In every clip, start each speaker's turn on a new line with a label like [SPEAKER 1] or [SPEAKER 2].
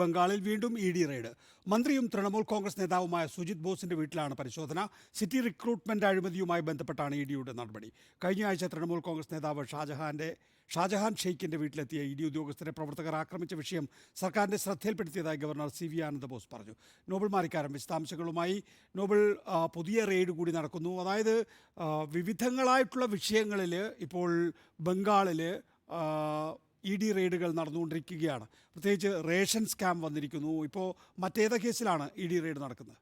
[SPEAKER 1] ബംഗാളിൽ വീണ്ടും E D raid. മന്ത്രിയും തൃണമൂൽ കോൺഗ്രസ് നേതാവുമായ സുജിത് ബോസിന്റെ വീട്ടിലാണ് പരിശോധന. സിറ്റി റിക്രൂട്ട്മെന്റ് അഴിമതിയുമായി ബന്ധപ്പെട്ടാണ് ഇ ഡിയുടെ നടപടി. കഴിഞ്ഞ ആഴ്ച തൃണമൂൽ കോൺഗ്രസ് നേതാവ് ഷാജഹാന്റെ ഷാജഹാൻ ഷെയ്ഖിന്റെ വീട്ടിലെത്തിയ ഇ ഡി ഉദ്യോഗസ്ഥരെ പ്രവർത്തകർ ആക്രമിച്ച വിഷയം സർക്കാരിന്റെ ശ്രദ്ധയിൽപ്പെടുത്തിയതായി governor C V Ananda Bose പറഞ്ഞു. നോബൽ മാരിക്കാരൻ വിശദാംശങ്ങളുമായി. നോബൽ പുതിയ റെയ്ഡ് കൂടി നടക്കുന്നു. അതായത് വിവിധങ്ങളായിട്ടുള്ള വിഷയങ്ങളിൽ ഇപ്പോൾ ബംഗാളിൽ ഇ ഡി റെയ്ഡുകൾ നടന്നുകൊണ്ടിരിക്കുകയാണ്. പ്രത്യേകിച്ച് റേഷൻ സ്കാം വന്നിരിക്കുന്നു. ഇപ്പോൾ മറ്റേത് കേസിലാണ് ഇ ഡി റെയ്ഡ് നടക്കുന്നത്?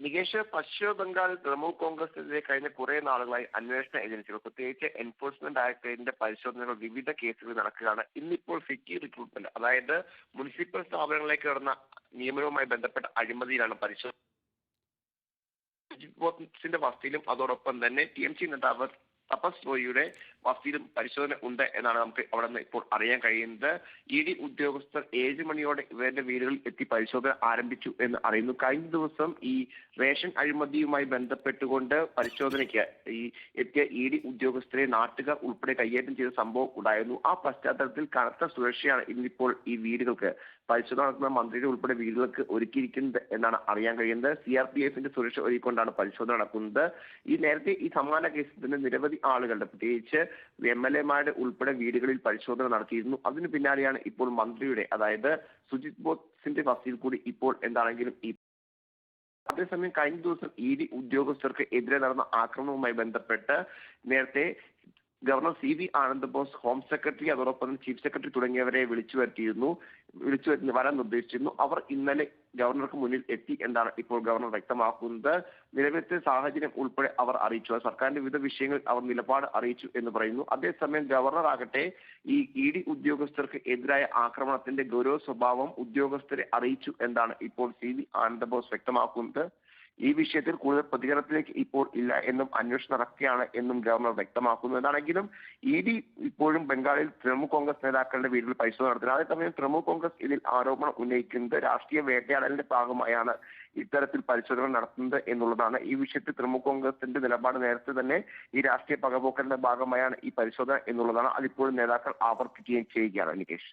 [SPEAKER 2] നികേഷ് പശ്ചിമ ബംഗാൾ തൃണമൂൽ കോൺഗ്രസിനെതിരെ കഴിഞ്ഞ കുറെ നാളുകളായി അന്വേഷണ ഏജൻസികൾ പ്രത്യേകിച്ച് എൻഫോഴ്സ്മെന്റ് ഡയറക്ടറേറ്റിന്റെ പരിശോധനകൾ വിവിധ കേസുകൾ നടക്കുകയാണ്. ഇന്നിപ്പോൾ സിറ്റി റിക്രൂട്ട്മെന്റ് അതായത് മുനിസിപ്പൽ സ്ഥാപനങ്ങളിലേക്ക് നടന്ന നിയമനവുമായി ബന്ധപ്പെട്ട അഴിമതിയിലാണ് പരിശോധന വസ്തിയിലും അതോടൊപ്പം തന്നെ ടി എം സി നേതാവ് തപസ് റോയിയുടെ വസതിയിലും പരിശോധന ഉണ്ട് എന്നാണ് നമുക്ക് അവിടെ നിന്ന് ഇപ്പോൾ അറിയാൻ കഴിയുന്നത്. ഇ ഡി ഉദ്യോഗസ്ഥർ ഏഴ് മണിയോടെ ഇവരുടെ വീടുകളിൽ എത്തി പരിശോധന ആരംഭിച്ചു എന്ന് അറിയുന്നു. കഴിഞ്ഞ ദിവസം ഈ റേഷൻ അഴിമതിയുമായി ബന്ധപ്പെട്ടുകൊണ്ട് പരിശോധനയ്ക്ക് ഈ എത്തിയ ഇ ഡി ഉദ്യോഗസ്ഥരെ നാട്ടുകാർ ഉൾപ്പെടെ കൈയേറ്റം ചെയ്ത സംഭവം ഉണ്ടായിരുന്നു. ആ പശ്ചാത്തലത്തിൽ കനത്ത സുരക്ഷയാണ് ഇന്നിപ്പോൾ ഈ വീടുകൾക്ക് പരിശോധന നടത്തുന്ന മന്ത്രിയുടെ ഉൾപ്പെടെ വീടുകൾക്ക് ഒരുക്കിയിരിക്കുന്നത് എന്നാണ് അറിയാൻ കഴിയുന്നത്. സി ആർ പി എഫിന്റെ സുരക്ഷ ഒരുക്കിക്കൊണ്ടാണ് പരിശോധന നടക്കുന്നത്. ഈ നേരത്തെ ഈ സമാന കേസിൽ തന്നെ നിരവധി ആളുകളുടെ. പ്രത്യേകിച്ച് എം എൽ എമാരുടെ ഉൾപ്പെടെ വീടുകളിൽ പരിശോധന നടത്തിയിരുന്നു. അതിന് പിന്നാലെയാണ് ഇപ്പോൾ മന്ത്രിയുടെ അതായത് സുജിത് ബോസിന്റെ വസതിയിൽ കൂടി ഇപ്പോൾ എന്താണെങ്കിലും ഈ അതേസമയം കഴിഞ്ഞ ദിവസം ഇ ഡി ഉദ്യോഗസ്ഥർക്ക് എതിരെ നടന്ന ആക്രമണവുമായി ബന്ധപ്പെട്ട് നേരത്തെ governor C V Anand Bose home secretary അതോടൊപ്പം ചീഫ് സെക്രട്ടറി തുടങ്ങിയവരെ വിളിച്ചു വരുത്തിയിരുന്നു വിളിച്ചു വരാൻ നിർദ്ദേശിച്ചിരുന്നു. അവർ ഇന്നലെ ഗവർണർക്ക് മുന്നിൽ എത്തി എന്നാണ് ഇപ്പോൾ ഗവർണർ വ്യക്തമാക്കുന്നത്. നിലവിലത്തെ സാഹചര്യം ഉൾപ്പെടെ അവർ അറിയിച്ചു. സർക്കാരിന്റെ വിവിധ വിഷയങ്ങൾ അവർ നിലപാട് അറിയിച്ചു എന്ന് പറയുന്നു. അതേസമയം ഗവർണർ ആകട്ടെ ഈ ഇ ഡി ഉദ്യോഗസ്ഥർക്ക് എതിരായ ആക്രമണത്തിന്റെ ഗൗരവ സ്വഭാവം ഉദ്യോഗസ്ഥരെ അറിയിച്ചു എന്നാണ് ഇപ്പോൾ സി വി ആനന്ദ ബോസ് വ്യക്തമാക്കുന്നത്. ഈ വിഷയത്തിൽ കൂടുതൽ പ്രതികരണത്തിലേക്ക് ഇപ്പോൾ ഇല്ല എന്നും അന്വേഷണം നടക്കുകയാണ് എന്നും ഗവർണർ വ്യക്തമാക്കുന്നു. എന്നാണെങ്കിലും ഇ ഡി ഇപ്പോഴും ബംഗാളിൽ തൃണമൂൽ കോൺഗ്രസ് നേതാക്കളുടെ വീട്ടിൽ പരിശോധന നടത്തുന്നത് അതേസമയം തൃണമൂൽ കോൺഗ്രസ് ഇതിൽ ആരോപണം ഉന്നയിക്കുന്നത് രാഷ്ട്രീയ വേട്ടയാടലിന്റെ ഭാഗമായാണ് ഇത്തരത്തിൽ പരിശോധന നടത്തുന്നത് എന്നുള്ളതാണ്. ഈ വിഷയത്തിൽ തൃണമൂൽ കോൺഗ്രസിന്റെ നിലപാട് നേരത്തെ തന്നെ ഈ രാഷ്ട്രീയ പകപോക്കലിന്റെ ഭാഗമായാണ് ഈ പരിശോധന എന്നുള്ളതാണ്. അതിപ്പോഴും നേതാക്കൾ ആവർത്തിക്കുകയും ചെയ്യുകയാണ് നികേഷ്.